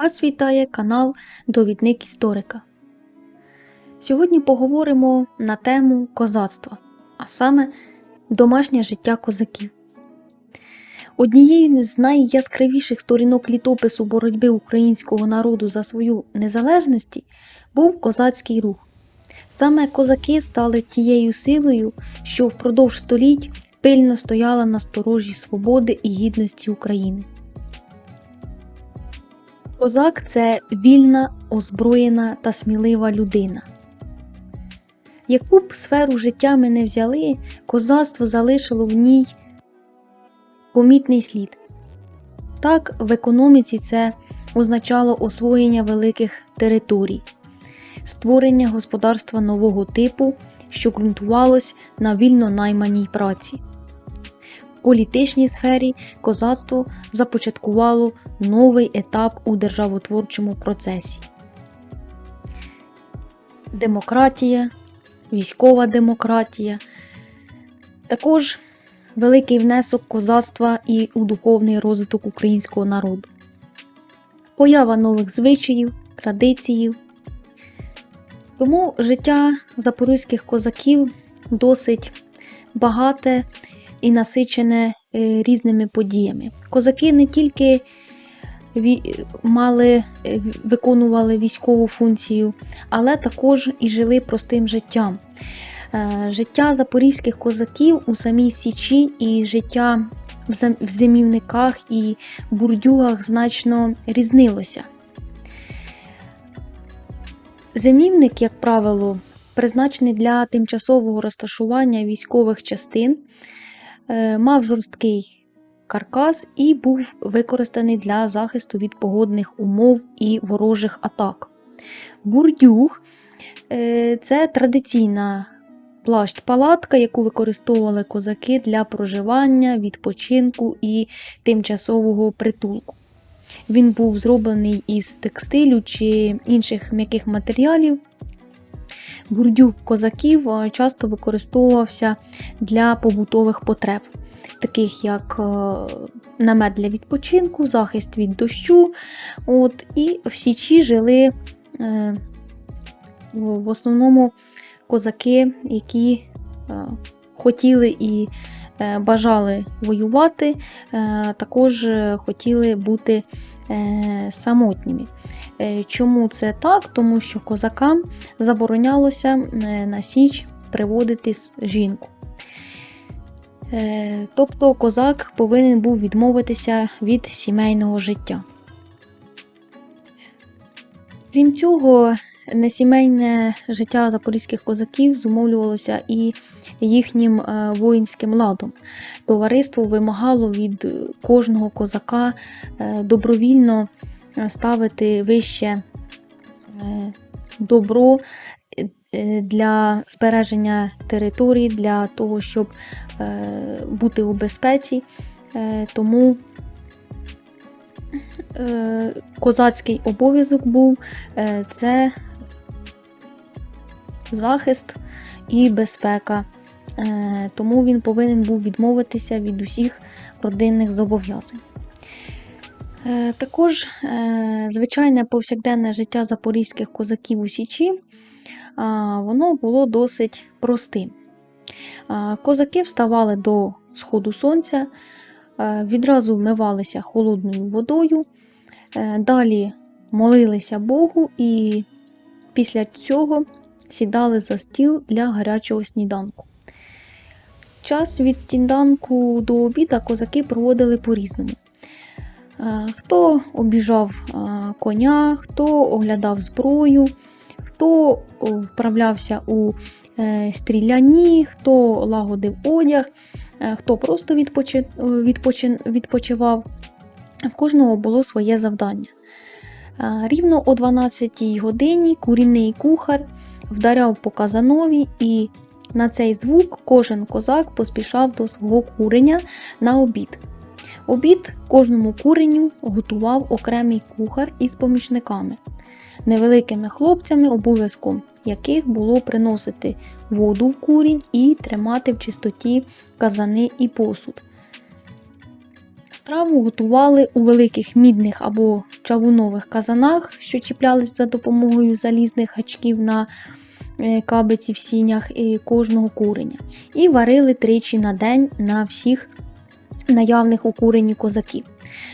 Вас вітає канал Довідник історика. Сьогодні поговоримо на тему козацтва, а саме домашнє життя козаків. Однією з найяскравіших сторінок літопису боротьби українського народу за свою незалежність був козацький рух. Саме козаки стали тією силою, що впродовж століть пильно стояла на сторожі свободи і гідності України. Козак це вільна, озброєна та смілива людина. Яку б сферу життя ми не взяли, козацтво залишило в ній помітний слід. Так, в економіці це означало освоєння великих територій, створення господарства нового типу, що ґрунтувалось на вільно найманій праці. Політичній сфері козацтво започаткувало новий етап у державотворчому процесі. Демократія, військова демократія. Також великий внесок козацтва і у духовний розвиток українського народу. Поява нових звичаїв, традиціїв. Тому життя запорізьких козаків досить багате і насичене е, різними подіями. Козаки не тільки мали, е, виконували військову функцію, але також і жили простим життям. Е, Життя запорізьких козаків у самій Січі і життя в зимівниках і бурдюгах значно різнилося. Зимівник, як правило, призначений для тимчасового розташування військових частин, мав жорсткий каркас і був використаний для захисту від погодних умов і ворожих атак. Бурдюг е, це традиційна плащ-палатка, яку використовували козаки для проживання, відпочинку і тимчасового притулку. Він був зроблений із текстилю чи інших м'яких матеріалів. Бурдюк козаків е, часто використовувався для побутових потреб, таких як е, намет для відпочинку, захист від дощу. От, І в Січі жили е, в основному козаки, які хотіли і бажали воювати, також хотіли бути самотніми. Е, Чому це так? Тому що козакам заборонялося е, на Січ приводити жінку. Е, Тобто козак повинен був відмовитися від сімейного життя. Крім цього, несімейне життя запорізьких козаків зумовлювалося і їхнім е, воїнським ладом. Товариство вимагало від кожного козака е, добровільно е, ставити вище добро для збереження територій, для того, щоб бути у безпеці. Тому козацький обов'язок був е, це захист і безпека. Е, Тому він повинен був відмовитися від усіх родинних зобов'язань. Е, Також е, звичайне повсякденне життя запорізьких козаків у Січі воно було досить простим. Козаки вставали до сходу сонця, е, відразу вмивалися холодною водою, е, далі молилися Богу і після цього сідали за стіл для гарячого сніданку. Час від сніданку до обіда козаки проводили по-різному. Е, Хто обіжав е, коня, хто оглядав зброю, хто вправлявся у е, стрілянні, хто лагодив одяг, е, хто просто відпочи- е, відпочи- відпочивав. В кожного було своє завдання. Е, Рівно о 12-й годині курінний кухар вдаряв по казанові, і на цей звук кожен козак поспішав до свого куреня на обід. Обід кожному куреню готував окремий кухар із помічниками, невеликими хлопцями, обов'язком яких було приносити воду в курінь і тримати в чистоті казани і посуд. Страву готували у великих мідних або чавунових казанах, що чіплялись за допомогою залізних гачків на е, кабиці в сінях кожного куреня. І варили тричі на день на всіх наявних у курені козаків,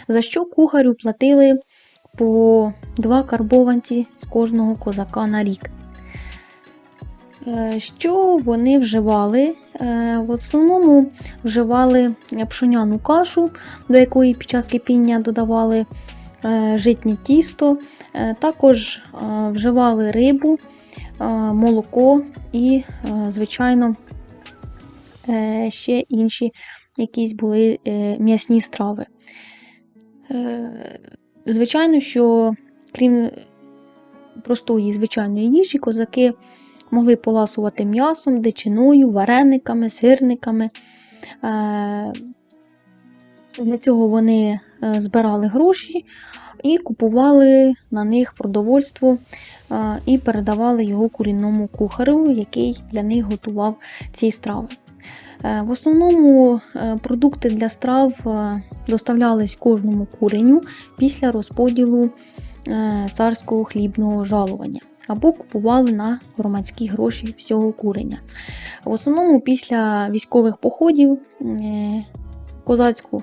за що кухарю платили по два карбованці з кожного козака на рік. Е, Що вони вживали? Е, В основному вживали пшоняну кашу, до якої під час кипіння додавали е, житнє тісто, також вживали рибу, молоко і, звичайно, ще інші якісь були м'ясні страви. Звичайно, що крім простої звичайної їжі, козаки могли поласувати м'ясом, дичиною, варениками, сирниками. Е, Для цього вони е, збирали гроші і купували на них продовольство е, і передавали його курінному кухарю, який для них готував ці страви. Е, В основному е, продукти для страв е, доставлялись кожному куреню після розподілу царського хлібного жалування або купували на громадські гроші всього куреня. В основному після військових походів козацьку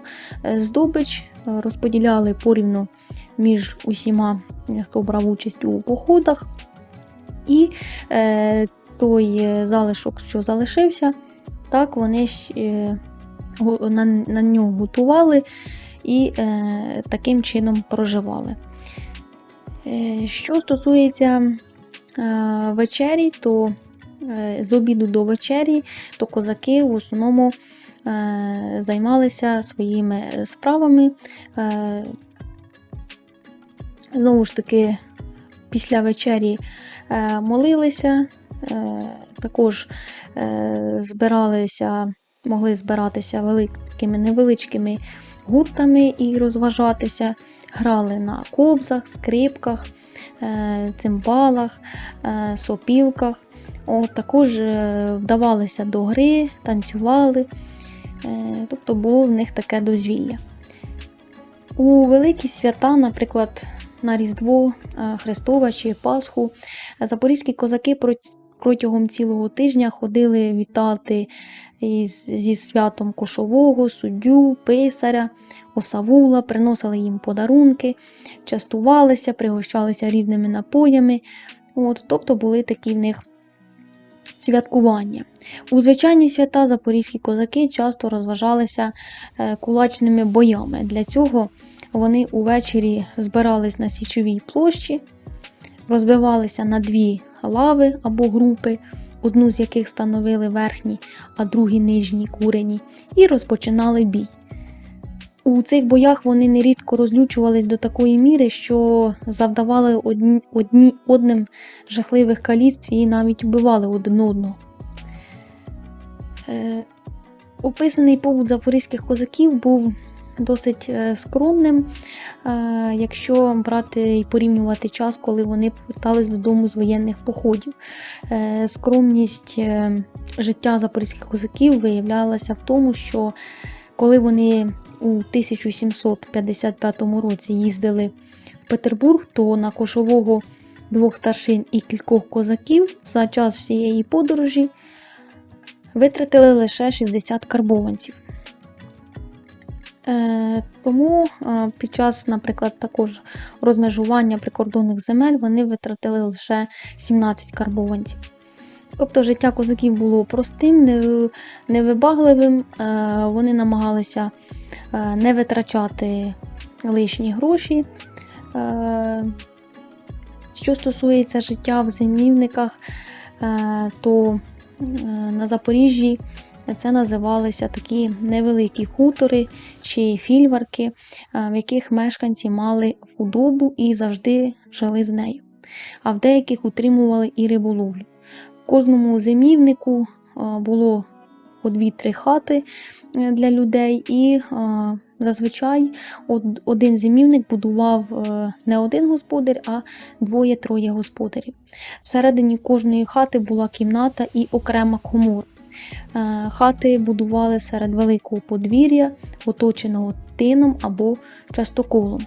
здобич розподіляли порівну між усіма, хто брав участь у походах, і той залишок, що залишився, так вони е, на, на нього готували і е, таким чином проживали. Е, Що стосується е, вечері, то з обіду до вечері, то козаки в основному займалися своїми справами. Знову ж таки, після вечері е, молилися, е, також е, збиралися, могли збиратися великими невеличкими гуртами і розважатися, грали на кобзах, скрипках, цимбалах, сопілках. От, також вдавалися до гри, танцювали, тобто було в них таке дозвілля. У великі свята, наприклад, на Різдво е, Христове чи Пасху, запорізькі козаки протягом цілого тижня ходили вітати зі святом кошового, суддю, писаря, осавула, приносили їм подарунки, частувалися, пригощалися різними напоями. От, тобто були такі в них святкування. У звичайні свята запорізькі козаки часто розважалися е, кулачними боями. Для цього вони увечері збирались на січовій площі, розбивалися на дві лави або групи, одну з яких становили верхні, а другі нижні курені, і розпочинали бій. У цих боях вони нерідко розлючувались до такої міри, що завдавали одні, одні одним жахливих каліцтв і навіть вбивали один одного. Е, описаний побут запорізьких козаків був досить е, скромним, е, якщо брати і порівнювати час, коли вони повертались додому з воєнних походів. Е, Скромність життя запорізьких козаків виявлялася в тому, що коли вони у 1755 році їздили в Петербург, то на кошового двох старшин і кількох козаків за час всієї подорожі витратили лише 60 карбованців. Е, тому е, під час, наприклад, також розмежування прикордонних земель вони витратили лише 17 карбованців. Тобто життя козаків було простим, невибагливим, е, вони намагалися не витрачати лишні гроші. Що стосується життя в зимівниках, то на Запоріжжі це називалися такі невеликі хутори чи фільварки, е, в яких мешканці мали худобу і завжди жили з нею, а в деяких утримували і риболовлю. Кожному зимівнику е, було по дві-три хати е, для людей, і зазвичай один зимівник будував не один господар, а двоє-троє господарів. Всередині кожної хати була кімната і окрема комора. Е, Хати будували серед великого подвір'я, оточеного тином або частоколом.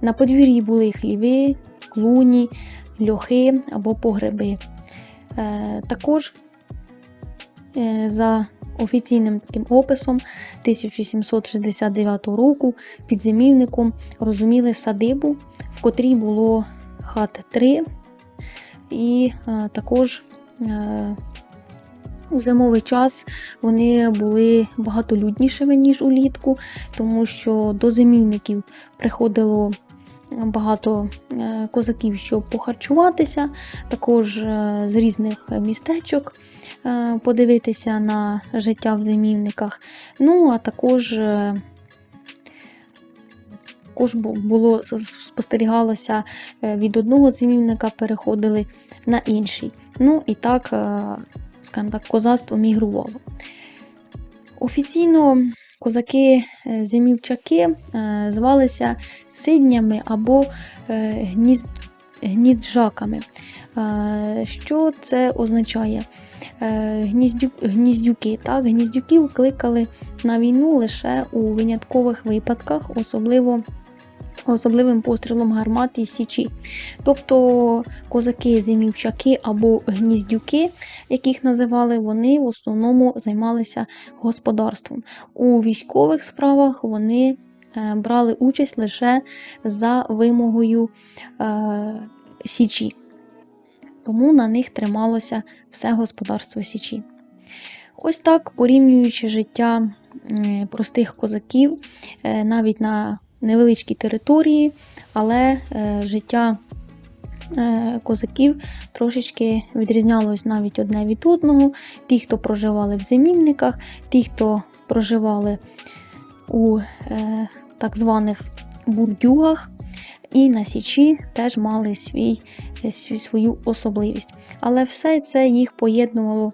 На подвір'ї були хліви, клуні, льохи або погреби. Е, Також е, за офіційним таким описом 1769 року під зимівником розуміли садибу, в котрій було хат 3, і також у зимовий час вони були багатолюднішими, ніж улітку, тому що до зимівників приходило багато е, козаків, щоб похарчуватися, також е, з різних містечок е, подивитися на життя в зимівниках. Ну, а також також було спостерігалося від одного зимівника переходили на інший. Ну і так, скажімо так, козацтво мігрувало. Офіційно козаки-зимівчаки е, звалися сиднями або е, гніз... гнізджаками. Е, Що це означає? Е, Гніздю... Гніздюки. Так? Гніздюків кликали на війну лише у виняткових випадках, особливо особливим пострілом гармат із січі. Тобто козаки-зимівчаки або гніздюки, яких називали, вони в основному займалися господарством. У військових справах вони е, брали участь лише за вимогою е, січі. Тому на них трималося все господарство січі. Ось так, порівнюючи життя простих козаків е, навіть на невеличкій території, але е, життя е, козаків трошечки відрізнялось навіть одне від одного. Ті, хто проживали в зимівниках, ті, хто проживали у е, так званих бурдюгах, і на Січі теж мали свій, свою особливість. Але все це їх поєднувало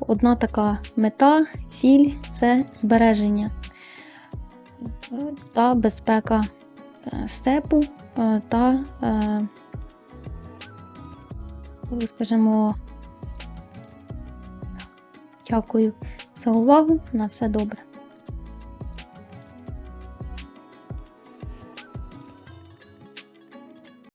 одна така мета, ціль це збереження та безпека е, степу е, та, е, скажімо, дякую за увагу. На все добре.